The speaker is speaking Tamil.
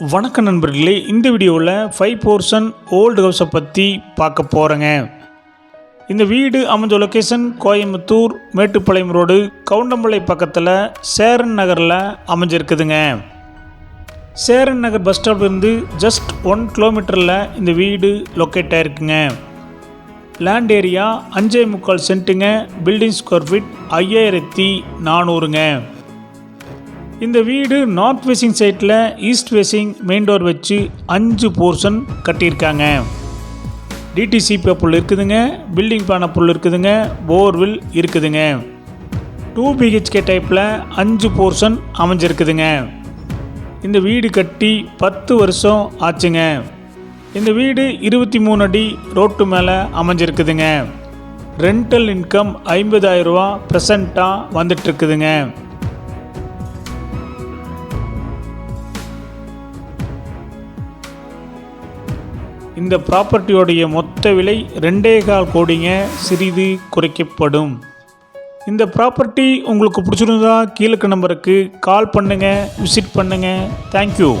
வணக்கம் நண்பர்களே இந்த வீடியோவில் ஃபைவ் போர்ஷன் ஓல்டு ஹவுஸை பற்றி பார்க்க போகிறேங்க இந்த வீடு அமைஞ்ச லொக்கேஷன் கோயம்புத்தூர் மேட்டுப்பாளையம் ரோடு கவுண்டம்பளை பக்கத்தில் சேரன் நகரில் அமைஞ்சிருக்குதுங்க. சேரன் நகர் பஸ் ஸ்டாப்லேருந்து ஜஸ்ட் ஒன் கிலோமீட்டரில் இந்த வீடு லொக்கேட் ஆயிருக்குங்க. லேண்ட் ஏரியா அஞ்சே முக்கால் சென்ட்டுங்க பில்டிங் ஸ்கொயர் ஃபீட் ஐயாயிரத்தி நானூறுங்க. இந்த வீடு நார்த் ஃபேசிங் சைட்டில் ஈஸ்ட் ஃபேசிங் மெயின் டோர் வச்சு அஞ்சு போர்ஷன் கட்டியிருக்காங்க. டிடிசிபி புல் இருக்குதுங்க பில்டிங் பான புல் இருக்குதுங்க போர்வில் இருக்குதுங்க. டூ பிஹெச்கே டைப்பில் அஞ்சு போர்ஷன் அமைஞ்சிருக்குதுங்க. இந்த வீடு கட்டி பத்து வருஷம் ஆச்சுங்க. இந்த வீடு இருபத்தி மூணு அடி ரோட்டு மேலே அமைஞ்சிருக்குதுங்க. ரெண்டல் இன்கம் ஐம்பதாயிரம் ரூபா ப்ரெசண்ட்டாக வந்துட்டுருக்குதுங்க இந்த ப்ராப்பர்ட்டியோடைய மொத்த விலை ரெண்டே கால் கோடிங்க சிறிது குறைக்கப்படும். இந்த ப்ராப்பர்ட்டி உங்களுக்கு பிடிச்சிருந்தா கீழே நம்பருக்கு கால் பண்ணுங்கள் விசிட் பண்ணுங்கள் தேங்க்யூ